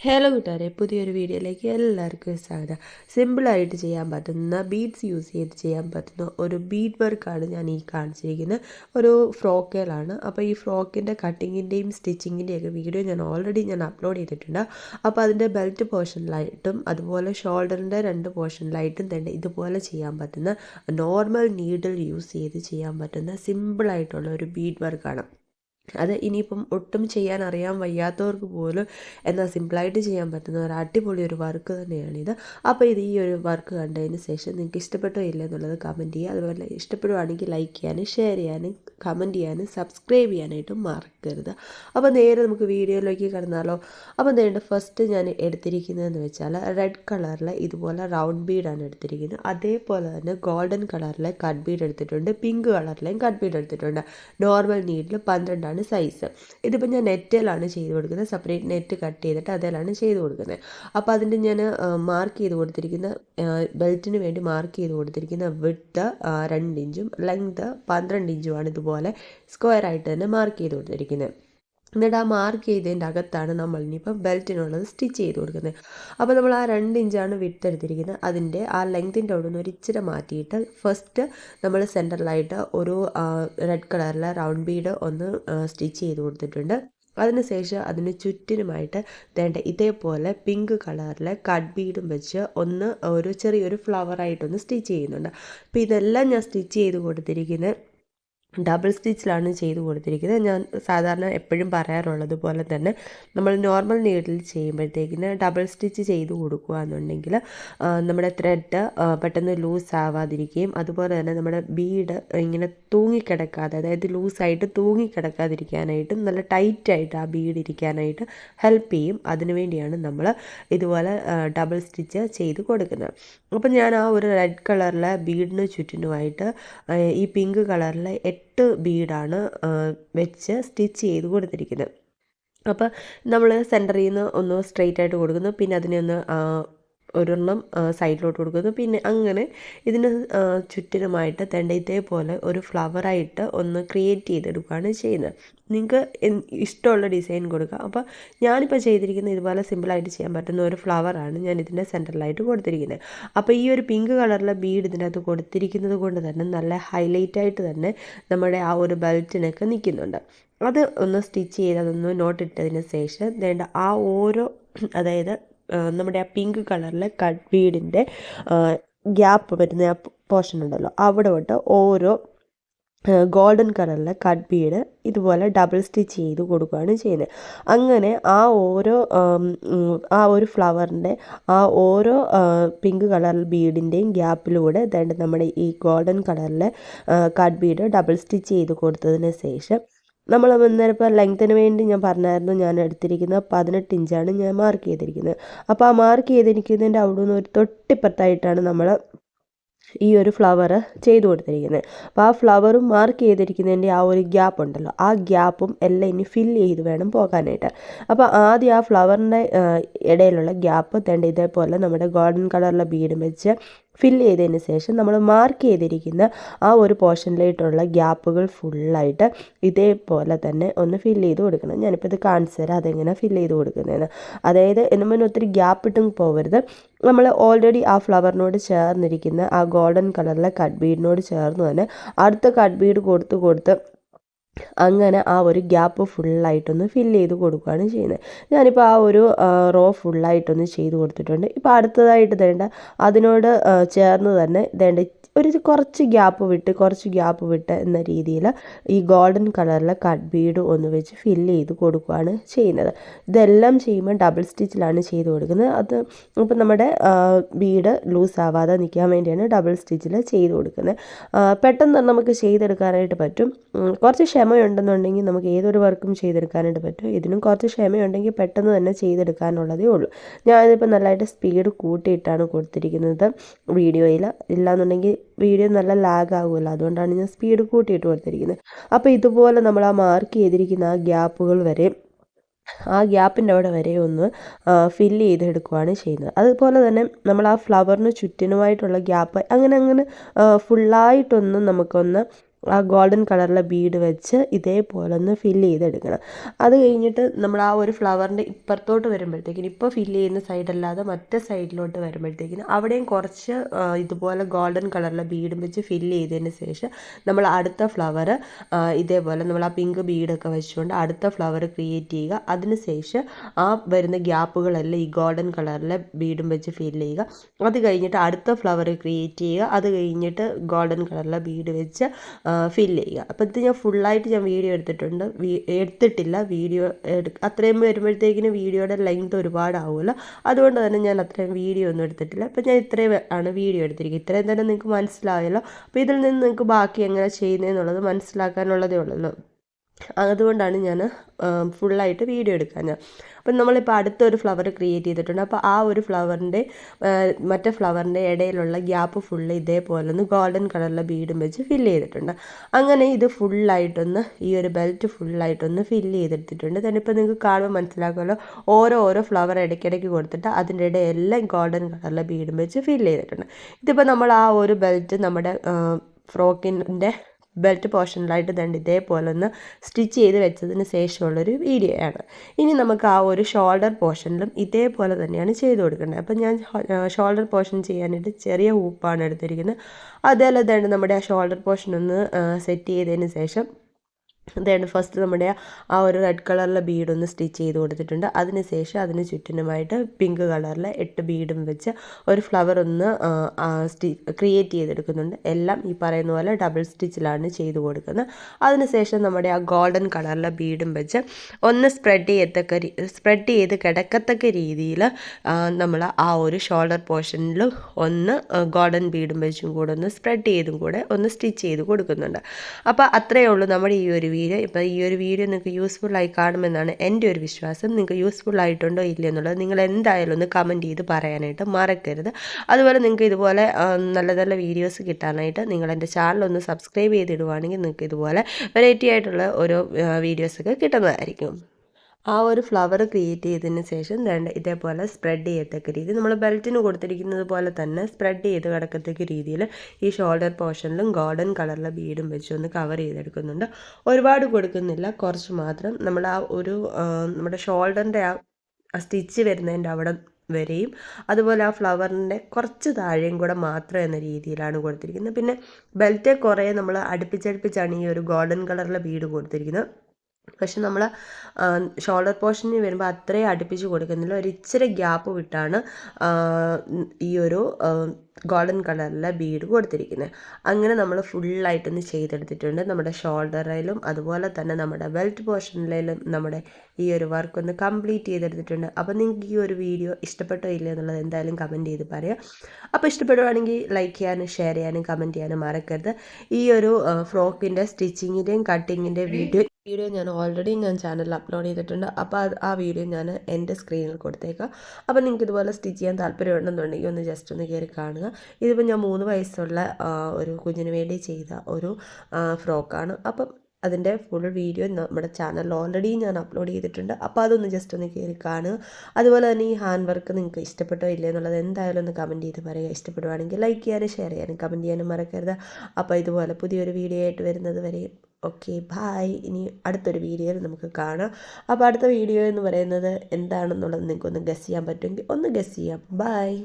Hello കൂട്ടുകാരെ പുതിയൊരു വീഡിയോയിലേക്ക് എല്ലാവർക്കും സ്വാഗതം. സിമ്പിളായിട്ട് ചെയ്യാൻ പറ്റുന്ന ബീഡ്സ് യൂസ് ചെയ്ത് ചെയ്യാൻ പറ്റുന്ന ഒരു ബീഡ് വർക്കാണ് ഞാൻ ഈ കാണിച്ചിരിക്കുന്നത്. ഒരു ഫ്രോക്കേലാണ് അപ്പോൾ ഈ ഫ്രോക്കിന്റെ കട്ടിങ്ങിന്റെയും സ്റ്റിച്ചിങ്ങിന്റെയും ഒക്കെ വീഡിയോ ഞാൻ ഓൾറെഡി ഞാൻ അപ്ലോഡ് ചെയ്തിട്ടുണ്ട്. അപ്പോൾ അതിന്റെ ബെൽറ്റ് പോർഷനിലായിട്ടും അതുപോലെ ഷോൾഡറിന്റെ രണ്ട് പോർഷനിലായിട്ടും തന്നെ ഇതുപോലെ ചെയ്യാൻ പറ്റുന്ന നോർമൽ നീഡിൽ യൂസ് ചെയ്ത് ചെയ്യാൻ പറ്റുന്ന സിമ്പിളായിട്ടുള്ള ഒരു ബീഡ് വർക്കാണ് അത് ഇനിയിപ്പം ഒട്ടും ചെയ്യാൻ അറിയാൻ വയ്യാത്തവർക്ക് പോലും എന്നാൽ സിമ്പിളായിട്ട് ചെയ്യാൻ പറ്റുന്ന ഒരു അടിപൊളി ഒരു വർക്ക് തന്നെയാണിത്. അപ്പോൾ ഇത് ഈ ഒരു വർക്ക് കണ്ടതിന് ശേഷം നിങ്ങൾക്ക് ഇഷ്ടപ്പെട്ടോ ഇല്ല എന്നുള്ളത് കമന്റ് ചെയ്യുക. അതുപോലെ ഇഷ്ടപ്പെടുവാണെങ്കിൽ ലൈക്ക് ചെയ്യാനും ഷെയർ ചെയ്യാനും കമന്റ് ചെയ്യാനും സബ്സ്ക്രൈബ് ചെയ്യാനായിട്ടും മറക്കരുത്. അപ്പോൾ നേരെ നമുക്ക് വീഡിയോയിലേക്ക് കിടന്നാലോ. അപ്പോൾ നേരിട്ട് ഫസ്റ്റ് ഞാൻ എടുത്തിരിക്കുന്നതെന്ന് വെച്ചാൽ റെഡ് കളറിൽ ഇതുപോലെ റൗണ്ട് ബീഡാണ് എടുത്തിരിക്കുന്നത്. അതേപോലെ തന്നെ ഗോൾഡൻ കളറിലെ കട്ട് ബീഡ് എടുത്തിട്ടുണ്ട്. പിങ്ക് കളറിലെയും കട്ട് ബീഡ് എടുത്തിട്ടുണ്ട്. നോർമൽ നീഡിൽ പന്ത്രണ്ടാണ് സൈസ് ഇതിപ്പോൾ ഞാൻ നെറ്റിലാണ് ചെയ്ത് കൊടുക്കുന്നത്. സെപ്പറേറ്റ് നെറ്റ് കട്ട് ചെയ്തിട്ട് അതിലാണ് ചെയ്ത് കൊടുക്കുന്നത്. അപ്പോൾ അതിന്റെ ഞാൻ മാർക്ക് ചെയ്ത് കൊടുത്തിരിക്കുന്ന ബെൽറ്റിന് വേണ്ടി മാർക്ക് ചെയ്ത് കൊടുത്തിരിക്കുന്ന വിട്ട് രണ്ട് ഇഞ്ചും ലെങ്ത് പന്ത്രണ്ട് ഇഞ്ചുമാണ് ഇതുപോലെ സ്ക്വയർ ആയിട്ട് തന്നെ മാർക്ക് ചെയ്ത് കൊടുത്തിരിക്കുന്നത്. എന്നിട്ട് ആ മാർക്ക് ചെയ്തതിന്റെ അകത്താണ് നമ്മൾ ഇനിയിപ്പം ബെൽറ്റിനുള്ളത് സ്റ്റിച്ച് ചെയ്ത് കൊടുക്കുന്നത്. അപ്പോൾ നമ്മൾ ആ രണ്ട് ഇഞ്ചാണ് വിട്ടെടുത്തിരിക്കുന്നത്. അതിന്റെ ആ ലെങ്തിന്റെ അവിടെ നിന്ന് ഒരു ഇച്ചിരി മാറ്റിയിട്ട് ഫസ്റ്റ് നമ്മൾ സെന്ററിലായിട്ട് ഒരു റെഡ് കളറിലെ റൗണ്ട് ബീഡ് ഒന്ന് സ്റ്റിച്ച് ചെയ്ത് കൊടുത്തിട്ടുണ്ട്. അതിനുശേഷം അതിന് ചുറ്റിനുമായിട്ട് വേണ്ട ഇതേപോലെ പിങ്ക് കളറിലെ കട്ട് ബീഡും വെച്ച് ഒന്ന് ഒരു ചെറിയൊരു ഫ്ലവറായിട്ടൊന്ന് സ്റ്റിച്ച് ചെയ്യുന്നുണ്ട്. അപ്പോൾ ഇതെല്ലാം ഞാൻ സ്റ്റിച്ച് ചെയ്ത് കൊടുത്തിരിക്കുന്നത് ഡബിൾ സ്റ്റിച്ചിലാണ് ചെയ്ത് കൊടുത്തിരിക്കുന്നത്. ഞാൻ സാധാരണ എപ്പോഴും പറയാറുള്ളത് പോലെ തന്നെ നമ്മൾ നോർമൽ നീഡിൽ ചെയ്യുമ്പോഴത്തേക്കിന് ഡബിൾ സ്റ്റിച്ച് ചെയ്ത് കൊടുക്കുക എന്നുണ്ടെങ്കിൽ നമ്മുടെ ത്രെഡ് പെട്ടെന്ന് ലൂസ് ആവാതിരിക്കുകയും അതുപോലെ തന്നെ നമ്മുടെ ബീഡ് ഇങ്ങനെ തൂങ്ങിക്കിടക്കാതെ അതായത് ലൂസായിട്ട് തൂങ്ങിക്കിടക്കാതിരിക്കാനായിട്ട് നല്ല ടൈറ്റായിട്ട് ആ ബീഡ് ഇരിക്കാനായിട്ട് ഹെൽപ്പ് ചെയ്യും. അതിനുവേണ്ടിയാണ് നമ്മൾ ഇതുപോലെ ഡബിൾ സ്റ്റിച്ച് ചെയ്ത് കൊടുക്കുന്നത്. അപ്പം ഞാൻ ആ ഒരു റെഡ് കളറിലെ ബീഡിന് ചുറ്റിനുമായിട്ട് ഈ പിങ്ക് കളറിലെ എട്ട് ബീഡാണ് വെച്ച് സ്റ്റിച്ച് ചെയ്ത് കൊടുത്തിരിക്കുന്നത്. അപ്പോൾ നമ്മൾ സെന്ററിൽ നിന്ന് ഒന്ന് സ്ട്രെയിറ്റ് ആയിട്ട് കൊടുക്കുന്നു. പിന്നെ അതിനെ ഒന്ന് ഒരെണ്ണം സൈഡിലോട്ട് കൊടുക്കുന്നു. പിന്നെ അങ്ങനെ ഇതിന് ചുറ്റിനുമായിട്ട് തെണ്ട ഇതേപോലെ ഒരു ഫ്ലവറായിട്ട് ഒന്ന് ക്രിയേറ്റ് ചെയ്തെടുക്കുകയാണ് ചെയ്യുന്നത്. നിങ്ങൾക്ക് ഇഷ്ടമുള്ള ഡിസൈൻ കൊടുക്കുക. അപ്പോൾ ഞാനിപ്പോൾ ചെയ്തിരിക്കുന്നത് ഇതുപോലെ സിമ്പിളായിട്ട് ചെയ്യാൻ പറ്റുന്ന ഒരു ഫ്ലവറാണ് ഞാൻ ഇതിന്റെ സെന്ററിലായിട്ട് കൊടുത്തിരിക്കുന്നത്. അപ്പോൾ ഈ ഒരു പിങ്ക് കളറിലെ ബീഡ് ഇതിനകത്ത് കൊടുത്തിരിക്കുന്നത് കൊണ്ട് തന്നെ നല്ല ഹൈലൈറ്റ് ആയിട്ട് തന്നെ നമ്മുടെ ആ ഒരു ബെൽറ്റിനൊക്കെ നിൽക്കുന്നുണ്ട്. അത് ഒന്ന് സ്റ്റിച്ച് ചെയ്ത് അതൊന്ന് നോട്ടിട്ടതിന് ശേഷം വേണ്ട ആ ഓരോ അതായത് നമ്മുടെ ആ പിങ്ക് കളറിലെ കട്ട് വീടിന്റെ ഗ്യാപ്പ് വരുന്ന ആ പോർഷൻ ഉണ്ടല്ലോ. അവിടെ തൊട്ട് ഓരോ ഗോൾഡൻ കളറിലെ കട്ട് ബീഡ് ഇതുപോലെ ഡബിൾ സ്റ്റിച്ച് ചെയ്ത് കൊടുക്കുകയാണ് ചെയ്യുന്നത്. അങ്ങനെ ആ ഓരോ ആ ഒരു ഫ്ലവറിന്റെ ആ ഓരോ പിങ്ക് കളർ ബീഡിന്റെയും ഗ്യാപ്പിലൂടെ ഇതായിട്ട് നമ്മുടെ ഈ ഗോൾഡൻ കളറിലെ കട്ട് ബീഡ് ഡബിൾ സ്റ്റിച്ച് ചെയ്ത് കൊടുത്തതിന് ശേഷം നമ്മൾ അന്നേരം ഇപ്പോൾ ലെങ്ത്തിന് വേണ്ടി ഞാൻ പറഞ്ഞായിരുന്നു ഞാൻ എടുത്തിരിക്കുന്നത് പതിനെട്ട് ഇഞ്ചാണ് ഞാൻ മാർക്ക് ചെയ്തിരിക്കുന്നത്. അപ്പോൾ ആ മാർക്ക് ചെയ്തിരിക്കുന്നതിന്റെ അവിടെ നിന്ന് ഒരു തൊട്ടിപ്പുറത്തായിട്ടാണ് നമ്മൾ ഈ ഒരു ഫ്ലവർ ചെയ്തു കൊടുത്തിരിക്കുന്നത്. അപ്പോൾ ആ ഫ്ലവറും മാർക്ക് ചെയ്തിരിക്കുന്നതിന്റെ ആ ഒരു ഗ്യാപ്പ് ഉണ്ടല്ലോ ആ ഗ്യാപ്പും എല്ലാം ഇനി ഫില്ല് ചെയ്ത് വേണം പോകാനായിട്ട്. അപ്പോൾ ആദ്യം ആ ഫ്ലവറിന്റെ ഇടയിലുള്ള ഗ്യാപ്പ് തേണ്ട ഇതേപോലെ നമ്മുടെ ഗോൾഡൻ കളറിലെ ബീഡും വെച്ച് ഫില്ല് ചെയ്തതിന് ശേഷം നമ്മൾ മാർക്ക് ചെയ്തിരിക്കുന്ന ആ ഒരു പോർഷനിലായിട്ടുള്ള ഗ്യാപ്പുകൾ ഫുള്ളായിട്ട് ഇതേപോലെ തന്നെ ഒന്ന് ഫിൽ ചെയ്ത് കൊടുക്കണം. ഞാനിപ്പോൾ ഇത് കാണിച്ചു തരാം. അതെങ്ങനെ ഫില്ല് ചെയ്ത് കൊടുക്കുന്നതെന്ന്. അതായത് എന്നുമ്പോൾ ഒത്തിരി ഗ്യാപ്പ് ഇട്ടും പോകരുത്. നമ്മൾ ഓൾറെഡി ആ ഫ്ലവറിനോട് ചേർന്നിരിക്കുന്ന ആ ഗോൾഡൻ കളറിലെ കട്ട് ബീഡിനോട് ചേർന്ന് തന്നെ അടുത്ത കട്ട് ബീഡ് കൊടുത്ത് കൊടുത്ത് അങ്ങനെ ആ ഒരു ഗ്യാപ്പ് ഫുള്ളായിട്ടൊന്ന് ഫില്ല് ചെയ്ത് കൊടുക്കുകയാണ് ചെയ്യുന്നത്. ഞാനിപ്പോൾ ആ ഒരു റോ ഫുള്ളായിട്ടൊന്ന് ചെയ്ത് കൊടുത്തിട്ടുണ്ട്. ഇപ്പോൾ അടുത്തതായിട്ട് വേണ്ട അതിനോട് ചേർന്ന് തന്നെ വേണ്ട ഒരു കുറച്ച് ഗ്യാപ്പ് വിട്ട് കുറച്ച് ഗ്യാപ്പ് വിട്ട് എന്ന രീതിയിൽ ഈ ഗോൾഡൻ കളറിലെ കട്ട് ബീഡ് ഒന്ന് വെച്ച് ഫില്ല് ചെയ്ത് കൊടുക്കുകയാണ് ചെയ്യുന്നത്. ഇതെല്ലാം ചെയ്യുമ്പോൾ ഡബിൾ സ്റ്റിച്ചിലാണ് ചെയ്ത് കൊടുക്കുന്നത്. അത് ഇപ്പം നമ്മുടെ ബീഡ് ലൂസ് ആവാതെ നിൽക്കാൻ വേണ്ടിയാണ് ഡബിൾ സ്റ്റിച്ചിൽ ചെയ്ത് കൊടുക്കുന്നത്. പെട്ടെന്ന് നമുക്ക് ചെയ്തെടുക്കാനായിട്ട് പറ്റും. കുറച്ച് ക്ഷമയുണ്ടെന്നുണ്ടെങ്കിൽ നമുക്ക് ഏതൊരു വർക്കും ചെയ്തെടുക്കാനായിട്ട് പറ്റും. ഇതിനും കുറച്ച് ക്ഷമയുണ്ടെങ്കിൽ പെട്ടെന്ന് തന്നെ ചെയ്തെടുക്കാനുള്ളതേ ഉള്ളൂ. ഞാനിതിപ്പോൾ നല്ലതായിട്ട് സ്പീഡ് കൂട്ടിയിട്ടാണ് കൊടുത്തിരിക്കുന്നത് വീഡിയോയിൽ. ഇല്ലാന്നുണ്ടെങ്കിൽ വീഡിയോ നല്ല ലാഗ് ആകുമല്ലോ അതുകൊണ്ടാണ് ഞാൻ സ്പീഡ് കൂട്ടിയിട്ട് കൊടുത്തിരിക്കുന്നത് അപ്പോൾ ഇതുപോലെ നമ്മൾ ആ മാർക്ക് ചെയ്തിരിക്കുന്ന ആ ഗ്യാപ്പുകൾ വരെ ആ ഗ്യാപ്പിന്റെ അവിടെ വരെ ഒന്ന് ഫില്ല് ചെയ്തെടുക്കുകയാണ് ചെയ്യുന്നത്. അതുപോലെ തന്നെ നമ്മൾ ആ ഫ്ലവറിന് ചുറ്റിനുമായിട്ടുള്ള ഗ്യാപ്പ് അങ്ങനെ അങ്ങനെ ഫുള്ളായിട്ടൊന്ന് നമുക്കൊന്ന് ആ ഗോൾഡൻ കളറിലെ ബീഡ് വെച്ച് ഇതേപോലെ ഒന്ന് ഫില്ല് ചെയ്തെടുക്കണം. അത് കഴിഞ്ഞിട്ട് നമ്മൾ ആ ഒരു ഫ്ലവറിന്റെ ഇപ്പുറത്തോട്ട് വരുമ്പോഴത്തേക്കിന് ഇപ്പോൾ ഫില്ല് ചെയ്യുന്ന സൈഡല്ലാതെ മറ്റേ സൈഡിലോട്ട് വരുമ്പോഴത്തേക്കിന് അവിടെയും കുറച്ച് ഇതുപോലെ ഗോൾഡൻ കളറിലെ ബീഡും വെച്ച് ഫില്ല് ചെയ്തതിന് ശേഷം നമ്മൾ അടുത്ത ഫ്ലവർ ഇതേപോലെ നമ്മൾ ആ പിങ്ക് ബീഡൊക്കെ വെച്ചുകൊണ്ട് അടുത്ത ഫ്ലവർ ക്രിയേറ്റ് ചെയ്യുക. അതിന് ശേഷം ആ വരുന്ന ഗ്യാപ്പുകളെല്ലാം ഈ ഗോൾഡൻ കളറിലെ ബീഡും വെച്ച് ഫില്ല് ചെയ്യുക. അത് കഴിഞ്ഞിട്ട് അടുത്ത ഫ്ലവർ ക്രിയേറ്റ് ചെയ്യുക. അത് കഴിഞ്ഞിട്ട് ഗോൾഡൻ കളറിലെ ബീഡ് വെച്ച് ഫില്ല് ചെയ്യുക. അപ്പോൾ ഇത് ഞാൻ ഫുള്ളായിട്ട് ഞാൻ വീഡിയോ എടുത്തിട്ടുണ്ട്. എടുത്തിട്ടില്ല. വീഡിയോ അത്രയും വരുമ്പോഴത്തേക്കിന് വീഡിയോയുടെ ലെങ്ത് ഒരുപാടാവുമല്ലോ. അതുകൊണ്ട് തന്നെ ഞാൻ അത്രയും വീഡിയോ ഒന്നും എടുത്തിട്ടില്ല. അപ്പോൾ ഞാൻ ഇത്രയും ആണ് വീഡിയോ എടുത്തിരിക്കുക ഇത്രയും തന്നെ നിങ്ങൾക്ക് മനസ്സിലായല്ലോ. അപ്പോൾ ഇതിൽ നിന്ന് നിങ്ങൾക്ക് ബാക്കി എങ്ങനെ ചെയ്യുന്നതെന്നുള്ളത് മനസ്സിലാക്കാനുള്ളതേ ഉള്ളല്ലോ. അതുകൊണ്ടാണ് ഞാൻ ഫുള്ളായിട്ട് വീഡിയോ എടുക്കാൻ അപ്പം നമ്മളിപ്പോൾ അടുത്തൊരു ഫ്ലവർ ക്രിയേറ്റ് ചെയ്തിട്ടുണ്ട്. അപ്പോൾ ആ ഒരു ഫ്ലവറിന്റെ മറ്റേ ഫ്ലവറിന്റെ ഇടയിലുള്ള ഗ്യാപ്പ് ഫുള്ള് ഇതേപോലെ ഒന്ന് ഗോൾഡൻ കളറിലെ ബീഡും വെച്ച് ഫില്ല് ചെയ്തിട്ടുണ്ട്. അങ്ങനെ ഇത് ഫുള്ളായിട്ടൊന്ന് ഈ ഒരു ബെൽറ്റ് ഫുള്ളായിട്ടൊന്ന് ഫില്ല് ചെയ്തെടുത്തിട്ടുണ്ട്. തന്നെ ഇപ്പോൾ നിങ്ങൾക്ക് കാണുമ്പോൾ മനസ്സിലാക്കുമല്ലോ. ഓരോ ഓരോ ഫ്ലവർ ഇടയ്ക്കിടയ്ക്ക് കൊടുത്തിട്ട് അതിന്റെ ഇടയെല്ലാം ഗോൾഡൻ കളറിലെ ബീഡും വെച്ച് ഫില്ല് ചെയ്തിട്ടുണ്ട്. ഇതിപ്പോൾ നമ്മൾ ആ ഒരു ബെൽറ്റ് നമ്മുടെ ഫ്രോക്കിന്റെ ബെൽറ്റ് പോർഷനിലായിട്ട് ദണ്ട് ഇതേപോലെ ഒന്ന് സ്റ്റിച്ച് ചെയ്ത് വെച്ചതിന് ശേഷമുള്ളൊരു വീഡിയോ ആണ് ഇനി നമുക്ക് ആ ഒരു ഷോൾഡർ പോർഷനിലും ഇതേപോലെ തന്നെയാണ് ചെയ്ത് കൊടുക്കേണ്ടത്. അപ്പം ഞാൻ ഷോൾഡർ പോർഷൻ ചെയ്യാനായിട്ട് ചെറിയ ഹൂപ്പാണ് എടുത്തിരിക്കുന്നത്. അതേപോലെ തന്നെ നമ്മുടെ ആ ഷോൾഡർ പോർഷൻ ഒന്ന് സെറ്റ് ചെയ്തതിന് ശേഷം അതായത് ഫസ്റ്റ് നമ്മുടെ ആ ഒരു റെഡ് കളറിലെ ബീഡൊന്ന് സ്റ്റിച്ച് ചെയ്ത് കൊടുത്തിട്ടുണ്ട്. അതിനുശേഷം അതിന് ചുറ്റിനുമായിട്ട് പിങ്ക് കളറിലെ എട്ട് ബീഡും വെച്ച് ഒരു ഫ്ലവർ ഒന്ന് ക്രിയേറ്റ് ചെയ്തെടുക്കുന്നുണ്ട്. എല്ലാം ഈ പറയുന്ന പോലെ ഡബിൾ സ്റ്റിച്ചിലാണ് ചെയ്ത് കൊടുക്കുന്നത്. അതിനുശേഷം നമ്മുടെ ആ ഗോൾഡൻ കളറിലെ ബീഡും വെച്ച് ഒന്ന് സ്പ്രെഡ് ചെയ്യത്തക്ക സ്പ്രെഡ് ചെയ്ത് കിടക്കത്തക്ക രീതിയിൽ നമ്മൾ ആ ഒരു ഷോൾഡർ പോർഷനിൽ ഒന്ന് ഗോൾഡൻ ബീഡും വെച്ചും കൂടെ ഒന്ന് സ്പ്രെഡ് ചെയ്തും കൂടെ ഒന്ന് സ്റ്റിച്ച് ചെയ്ത് കൊടുക്കുന്നുണ്ട്. അപ്പോൾ അത്രയേ ഉള്ളൂ നമ്മുടെ ഈ ഒരു വീഡിയോ. ഇപ്പോൾ ഈ ഒരു വീഡിയോ നിങ്ങൾക്ക് യൂസ്ഫുള്ളായി കാണുമെന്നാണ് എന്റെ ഒരു വിശ്വാസം. നിങ്ങൾക്ക് യൂസ്ഫുൾ ആയിട്ടുണ്ടോ ഇല്ലയോ എന്നുള്ളത് നിങ്ങൾ എന്തായാലും ഒന്ന് കമന്റ് ചെയ്ത് പറയാനായിട്ട് മറക്കരുത്. അതുപോലെ നിങ്ങൾക്ക് ഇതുപോലെ നല്ല നല്ല വീഡിയോസ് കിട്ടാനായിട്ട് നിങ്ങൾ എന്റെ ചാനൽ ഒന്ന് സബ്സ്ക്രൈബ് ചെയ്തിടുവാണെങ്കിൽ നിങ്ങൾക്ക് ഇതുപോലെ വെറൈറ്റി ആയിട്ടുള്ള ഓരോ വീഡിയോസൊക്കെ കിട്ടുന്നതായിരിക്കും. ആ ഒരു ഫ്ലവർ ക്രിയേറ്റ് ചെയ്തതിന് ശേഷം രണ്ട് ഇതേപോലെ സ്പ്രെഡ് ചെയ്യത്തക്ക രീതി. നമ്മൾ ബെൽറ്റിന് കൊടുത്തിരിക്കുന്നത് പോലെ തന്നെ സ്പ്രെഡ് ചെയ്ത് കിടക്കത്തക്ക രീതിയിൽ ഈ ഷോൾഡർ പോർഷനിലും ഗോൾഡൻ കളറിലെ ബീഡും വെച്ച് ഒന്ന് കവർ ചെയ്തെടുക്കുന്നുണ്ട്. ഒരുപാട് കൊടുക്കുന്നില്ല. കുറച്ച് മാത്രം നമ്മൾ ആ ഒരു നമ്മുടെ ഷോൾഡറിന്റെ ആ സ്റ്റിച്ച് വരുന്നതിന്റെ അവിടെ വരെയും അതുപോലെ ആ ഫ്ലവറിന്റെ കുറച്ച് താഴെയും കൂടെ മാത്രം എന്ന രീതിയിലാണ് കൊടുത്തിരിക്കുന്നത്. പിന്നെ ബെൽറ്റ് കുറേ നമ്മൾ അടുപ്പിച്ചടുപ്പിച്ചാണ് ഈ ഒരു ഗോൾഡൻ കളറിലെ ബീഡ് കൊടുത്തിരിക്കുന്നത്. പക്ഷെ നമ്മൾ ഷോൾഡർ പോർഷനിൽ വരുമ്പോൾ അത്രയും അടുപ്പിച്ച് കൊടുക്കുന്നില്ല. ഒരു ഇച്ചിരി ഗ്യാപ്പ് വിട്ടാണ് ഈ ഒരു ഗോൾഡൻ കളറിലെ ബീഡ് കൊടുത്തിരിക്കുന്നത് അങ്ങനെ നമ്മൾ ഫുള്ളായിട്ടൊന്ന് ചെയ്തെടുത്തിട്ടുണ്ട്. നമ്മുടെ ഷോൾഡറിലും അതുപോലെ തന്നെ നമ്മുടെ ബെൽറ്റ് പോർഷനിലും നമ്മുടെ ഈ ഒരു വർക്ക് ഒന്ന് കംപ്ലീറ്റ് ചെയ്തെടുത്തിട്ടുണ്ട്. അപ്പോൾ നിങ്ങൾക്ക് ഈ ഒരു വീഡിയോ ഇഷ്ടപ്പെട്ടോ ഇല്ലയോ എന്നുള്ളത് എന്തായാലും കമന്റ് ചെയ്ത് പറയാം. അപ്പോൾ ഇഷ്ടപ്പെടുവാണെങ്കിൽ ലൈക്ക് ചെയ്യാനും ഷെയർ ചെയ്യാനും കമന്റ് ചെയ്യാനും മറക്കരുത്. ഈ ഒരു ഫ്രോക്കിന്റെ സ്റ്റിച്ചിങ്ങിന്റെയും കട്ടിങ്ങിന്റെയും വീഡിയോ വീഡിയോ ഞാൻ ഓൾറെഡി ഞാൻ ചാനലിൽ അപ്ലോഡ് ചെയ്തിട്ടുണ്ട്. അപ്പോൾ ആ വീഡിയോ ഞാൻ എന്റെ സ്ക്രീനിൽ കൊടുത്തേക്കാം. അപ്പോൾ നിങ്ങൾക്ക് ഇതുപോലെ സ്റ്റിച്ച് ചെയ്യാൻ താല്പര്യമുണ്ടെന്നുണ്ടെങ്കിൽ ഒന്ന് ജസ്റ്റ് ഒന്ന് കയറി കാണുക. ഇതിപ്പോൾ ഞാൻ മൂന്ന് വയസ്സുള്ള ഒരു കുഞ്ഞിന് വേണ്ടി ചെയ്ത ഒരു ഫ്രോക്കാണ്. അപ്പം അതിന്റെ ഫുൾ വീഡിയോ നമ്മുടെ ചാനലിൽ ഓൾറെഡി ഞാൻ അപ്ലോഡ് ചെയ്തിട്ടുണ്ട്. അപ്പോൾ അതൊന്ന് ജസ്റ്റ് ഒന്ന് കയറി കാണുക. അതുപോലെ തന്നെ ഈ ഹാൻഡ് വർക്ക് നിങ്ങൾക്ക് ഇഷ്ടപ്പെട്ടോ ഇല്ലേ എന്നുള്ളത് എന്തായാലും ഒന്ന് കമന്റ് ചെയ്ത് പറയുക ഇഷ്ടപ്പെടുവാണെങ്കിൽ ലൈക്ക് ചെയ്യാനും ഷെയർ ചെയ്യാനും കമന്റ് ചെയ്യാനും മറക്കരുത്. അപ്പോൾ ഇതുപോലെ പുതിയൊരു വീഡിയോ ആയിട്ട് വരുന്നത് വരെ ഓക്കെ ബായ് ഇനി അടുത്തൊരു വീഡിയോയിൽ നമുക്ക് കാണാം. അപ്പോൾ അടുത്ത വീഡിയോ എന്ന് പറയുന്നത് എന്താണെന്നുള്ളത് നിങ്ങൾക്കൊന്ന് ഗസ് ചെയ്യാൻ പറ്റുമെങ്കിൽ ഒന്ന് ഗസ് ചെയ്യാം. ബായ്